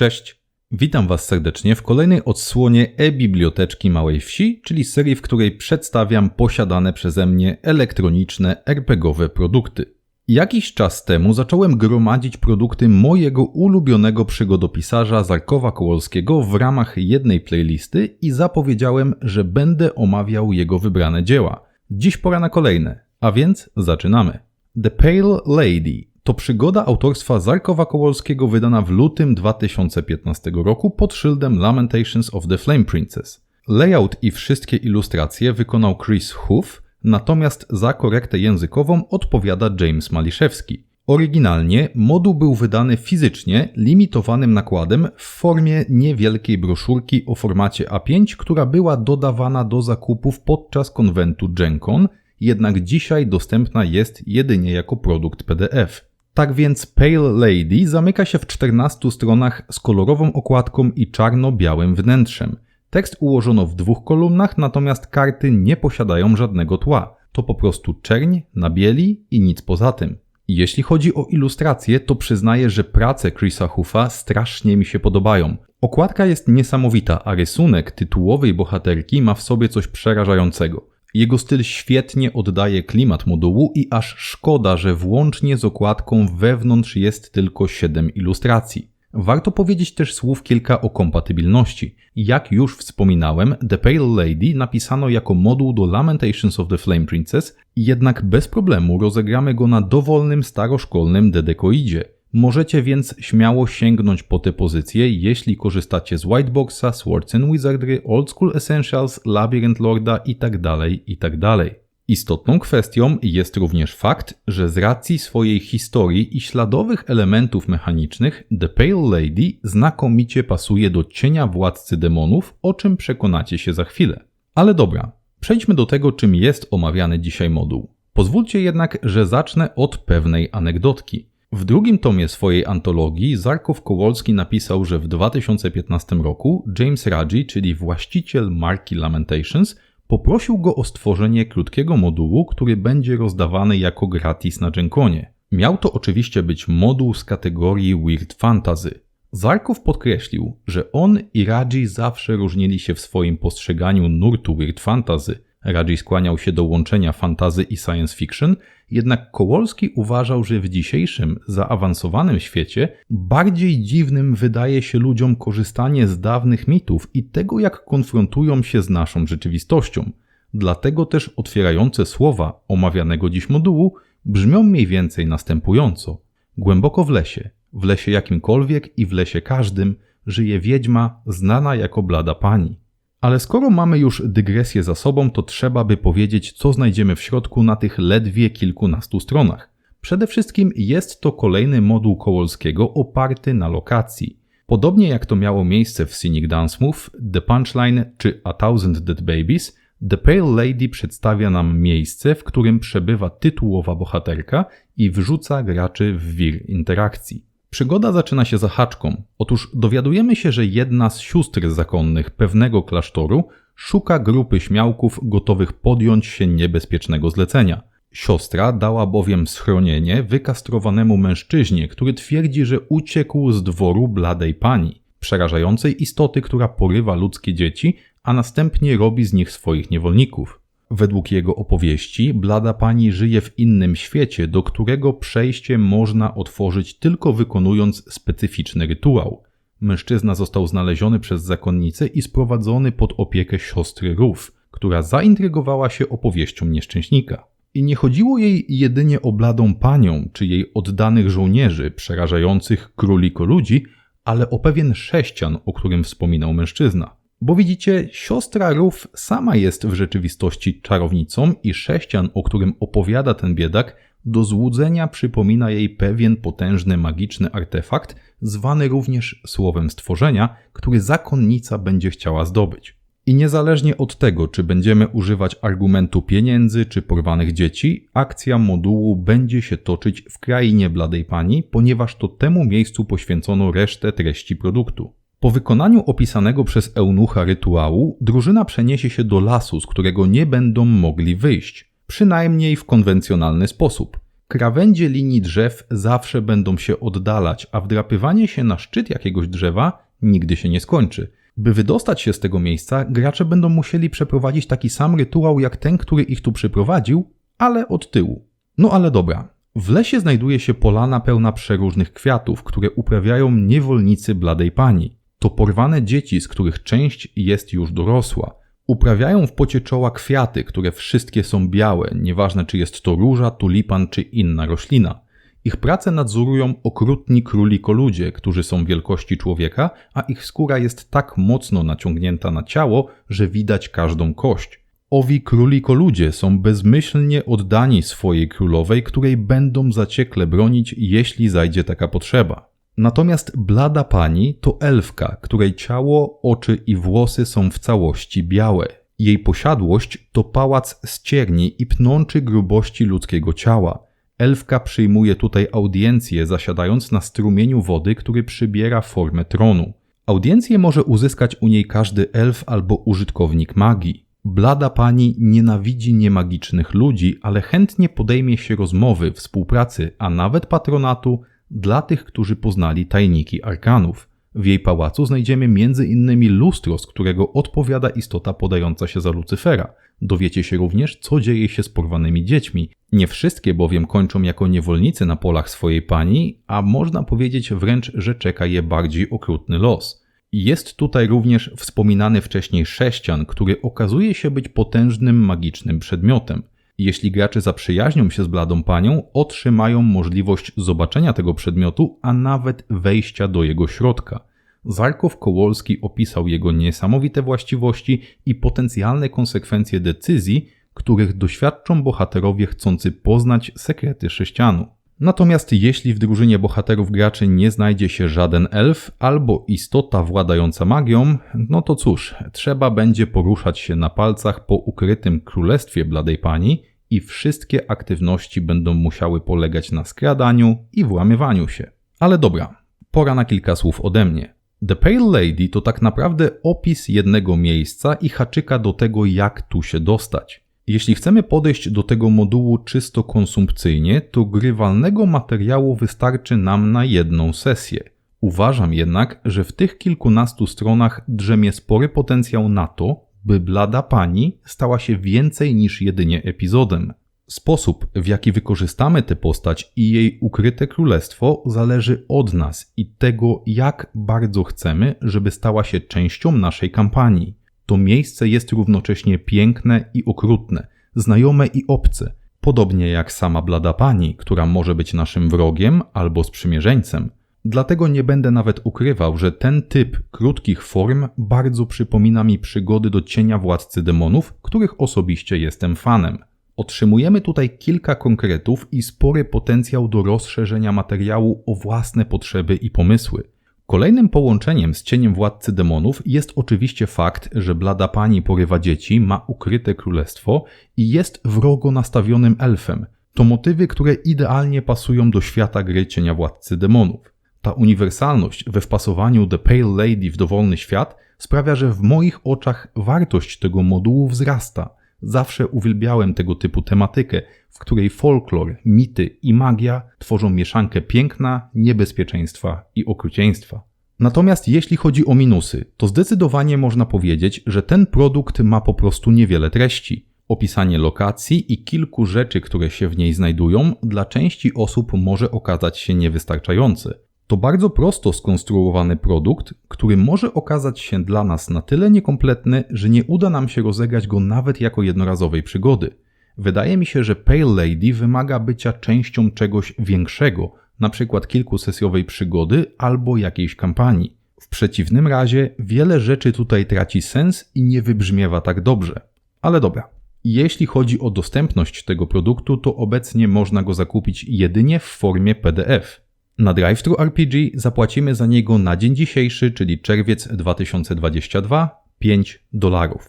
Cześć! Witam Was serdecznie w kolejnej odsłonie e-biblioteczki Małej Wsi, czyli serii, w której przedstawiam posiadane przeze mnie elektroniczne RPGowe produkty. Jakiś czas temu zacząłem gromadzić produkty mojego ulubionego przygodopisarza Zarkowa Kołolskiego w ramach jednej playlisty i zapowiedziałem, że będę omawiał jego wybrane dzieła. Dziś pora na kolejne, a więc zaczynamy. The Pale Lady to przygoda autorstwa Zarkowa Kołolskiego wydana w lutym 2015 roku pod szyldem Lamentations of the Flame Princess. Layout i wszystkie ilustracje wykonał Chris Huff, natomiast za korektę językową odpowiada James Maliszewski. Oryginalnie moduł był wydany fizycznie, limitowanym nakładem w formie niewielkiej broszurki o formacie A5, która była dodawana do zakupów podczas konwentu GenCon, jednak dzisiaj dostępna jest jedynie jako produkt PDF. Tak więc Pale Lady zamyka się w 14 stronach z kolorową okładką i czarno-białym wnętrzem. Tekst ułożono w dwóch kolumnach, natomiast karty nie posiadają żadnego tła. To po prostu czerń na bieli i nic poza tym. Jeśli chodzi o ilustrację, to przyznaję, że prace Chrisa Huffa strasznie mi się podobają. Okładka jest niesamowita, a rysunek tytułowej bohaterki ma w sobie coś przerażającego. Jego styl świetnie oddaje klimat modułu i aż szkoda, że włącznie z okładką wewnątrz jest tylko 7 ilustracji. Warto powiedzieć też słów kilka o kompatybilności. Jak już wspominałem, The Pale Lady napisano jako moduł do Lamentations of the Flame Princess, jednak bez problemu rozegramy go na dowolnym staroszkolnym dedekoidzie. Możecie więc śmiało sięgnąć po te pozycje, jeśli korzystacie z Whiteboxa, Swords and Wizardry, Old School Essentials, Labyrinth Lorda itd., itd. Istotną kwestią jest również fakt, że z racji swojej historii i śladowych elementów mechanicznych The Pale Lady znakomicie pasuje do cienia władcy demonów, o czym przekonacie się za chwilę. Ale dobra, przejdźmy do tego, czym jest omawiany dzisiaj moduł. Pozwólcie jednak, że zacznę od pewnej anegdotki. W drugim tomie swojej antologii Zarkow Kowalski napisał, że w 2015 roku James Raji, czyli właściciel marki Lamentations, poprosił go o stworzenie krótkiego modułu, który będzie rozdawany jako gratis na Genkonie. Miał to oczywiście być moduł z kategorii Weird Fantasy. Zarkow podkreślił, że on i Raji zawsze różnili się w swoim postrzeganiu nurtu Weird Fantasy – Radziej skłaniał się do łączenia fantazy i science fiction, jednak Kołolski uważał, że w dzisiejszym, zaawansowanym świecie bardziej dziwnym wydaje się ludziom korzystanie z dawnych mitów i tego, jak konfrontują się z naszą rzeczywistością. Dlatego też otwierające słowa omawianego dziś modułu brzmią mniej więcej następująco. Głęboko w lesie, w lesie jakimkolwiek i w lesie każdym, żyje wiedźma znana jako blada pani. Ale skoro mamy już dygresję za sobą, to trzeba by powiedzieć, co znajdziemy w środku na tych ledwie kilkunastu stronach. Przede wszystkim jest to kolejny moduł Kołolskiego oparty na lokacji. Podobnie jak to miało miejsce w Cynic Dance Move, The Punchline czy A Thousand Dead Babies, The Pale Lady przedstawia nam miejsce, w którym przebywa tytułowa bohaterka i wrzuca graczy w wir interakcji. Przygoda zaczyna się zahaczką. Otóż dowiadujemy się, że jedna z sióstr zakonnych pewnego klasztoru szuka grupy śmiałków gotowych podjąć się niebezpiecznego zlecenia. Siostra dała bowiem schronienie wykastrowanemu mężczyźnie, który twierdzi, że uciekł z dworu bladej pani, przerażającej istoty, która porywa ludzkie dzieci, a następnie robi z nich swoich niewolników. Według jego opowieści, blada pani żyje w innym świecie, do którego przejście można otworzyć tylko wykonując specyficzny rytuał. Mężczyzna został znaleziony przez zakonnicę i sprowadzony pod opiekę siostry Ruf, która zaintrygowała się opowieścią nieszczęśnika. I nie chodziło jej jedynie o bladą panią czy jej oddanych żołnierzy przerażających króliko ludzi, ale o pewien sześcian, o którym wspominał mężczyzna. Bo widzicie, siostra Ruf sama jest w rzeczywistości czarownicą i sześcian, o którym opowiada ten biedak, do złudzenia przypomina jej pewien potężny magiczny artefakt, zwany również słowem stworzenia, który zakonnica będzie chciała zdobyć. I niezależnie od tego, czy będziemy używać argumentu pieniędzy czy porwanych dzieci, akcja modułu będzie się toczyć w krainie Bladej Pani, ponieważ to temu miejscu poświęcono resztę treści produktu. Po wykonaniu opisanego przez eunucha rytuału, drużyna przeniesie się do lasu, z którego nie będą mogli wyjść, przynajmniej w konwencjonalny sposób. Krawędzie linii drzew zawsze będą się oddalać, a wdrapywanie się na szczyt jakiegoś drzewa nigdy się nie skończy. By wydostać się z tego miejsca, gracze będą musieli przeprowadzić taki sam rytuał jak ten, który ich tu przyprowadził, ale od tyłu. No ale dobra. W lesie znajduje się polana pełna przeróżnych kwiatów, które uprawiają niewolnicy bladej pani. To porwane dzieci, z których część jest już dorosła. Uprawiają w pocie czoła kwiaty, które wszystkie są białe, nieważne czy jest to róża, tulipan czy inna roślina. Ich pracę nadzorują okrutni królikoludzie, którzy są wielkości człowieka, a ich skóra jest tak mocno naciągnięta na ciało, że widać każdą kość. Owi królikoludzie są bezmyślnie oddani swojej królowej, której będą zaciekle bronić, jeśli zajdzie taka potrzeba. Natomiast blada pani to elfka, której ciało, oczy i włosy są w całości białe. Jej posiadłość to pałac z cierni i pnączy grubości ludzkiego ciała. Elfka przyjmuje tutaj audiencję, zasiadając na strumieniu wody, który przybiera formę tronu. Audiencję może uzyskać u niej każdy elf albo użytkownik magii. Blada pani nienawidzi niemagicznych ludzi, ale chętnie podejmie się rozmowy, współpracy, a nawet patronatu dla tych, którzy poznali tajniki arkanów. W jej pałacu znajdziemy m.in. lustro, z którego odpowiada istota podająca się za Lucyfera. Dowiecie się również, co dzieje się z porwanymi dziećmi. Nie wszystkie bowiem kończą jako niewolnicy na polach swojej pani, a można powiedzieć wręcz, że czeka je bardziej okrutny los. Jest tutaj również wspominany wcześniej sześcian, który okazuje się być potężnym magicznym przedmiotem. Jeśli gracze zaprzyjaźnią się z bladą panią, otrzymają możliwość zobaczenia tego przedmiotu, a nawet wejścia do jego środka. Zarkow Kołolski opisał jego niesamowite właściwości i potencjalne konsekwencje decyzji, których doświadczą bohaterowie chcący poznać sekrety sześcianu. Natomiast jeśli w drużynie bohaterów graczy nie znajdzie się żaden elf albo istota władająca magią, no to cóż, trzeba będzie poruszać się na palcach po ukrytym królestwie Bladej Pani i wszystkie aktywności będą musiały polegać na skradaniu i włamywaniu się. Ale dobra, pora na kilka słów ode mnie. The Pale Lady to tak naprawdę opis jednego miejsca i haczyka do tego, jak tu się dostać. Jeśli chcemy podejść do tego modułu czysto konsumpcyjnie, to grywalnego materiału wystarczy nam na jedną sesję. Uważam jednak, że w tych kilkunastu stronach drzemie spory potencjał na to, by Blada Pani stała się więcej niż jedynie epizodem. Sposób, w jaki wykorzystamy tę postać i jej ukryte królestwo, zależy od nas i tego, jak bardzo chcemy, żeby stała się częścią naszej kampanii. To miejsce jest równocześnie piękne i okrutne, znajome i obce, podobnie jak sama Blada Pani, która może być naszym wrogiem albo sprzymierzeńcem. Dlatego nie będę nawet ukrywał, że ten typ krótkich form bardzo przypomina mi przygody do cienia władcy demonów, których osobiście jestem fanem. Otrzymujemy tutaj kilka konkretów i spory potencjał do rozszerzenia materiału o własne potrzeby i pomysły. Kolejnym połączeniem z cieniem władcy demonów jest oczywiście fakt, że blada pani porywa dzieci, ma ukryte królestwo i jest wrogo nastawionym elfem. To motywy, które idealnie pasują do świata gry cienia władcy demonów. Ta uniwersalność we wpasowaniu The Pale Lady w dowolny świat sprawia, że w moich oczach wartość tego modułu wzrasta. Zawsze uwielbiałem tego typu tematykę, w której folklor, mity i magia tworzą mieszankę piękna, niebezpieczeństwa i okrucieństwa. Natomiast jeśli chodzi o minusy, to zdecydowanie można powiedzieć, że ten produkt ma po prostu niewiele treści. Opisanie lokacji i kilku rzeczy, które się w niej znajdują, dla części osób może okazać się niewystarczające. To bardzo prosto skonstruowany produkt, który może okazać się dla nas na tyle niekompletny, że nie uda nam się rozegrać go nawet jako jednorazowej przygody. Wydaje mi się, że Pale Lady wymaga bycia częścią czegoś większego, np. kilkusesjowej przygody albo jakiejś kampanii. W przeciwnym razie wiele rzeczy tutaj traci sens i nie wybrzmiewa tak dobrze. Ale dobra. Jeśli chodzi o dostępność tego produktu, to obecnie można go zakupić jedynie w formie PDF. Na DriveThru RPG zapłacimy za niego na dzień dzisiejszy, czyli czerwiec 2022, 5 dolarów.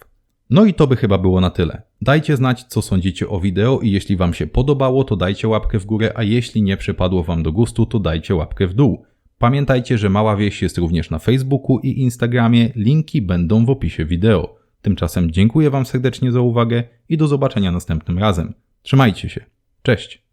No i to by chyba było na tyle. Dajcie znać, co sądzicie o wideo i jeśli Wam się podobało, to dajcie łapkę w górę, a jeśli nie przypadło Wam do gustu, to dajcie łapkę w dół. Pamiętajcie, że Mała Wieś jest również na Facebooku i Instagramie, linki będą w opisie wideo. Tymczasem dziękuję Wam serdecznie za uwagę i do zobaczenia następnym razem. Trzymajcie się. Cześć!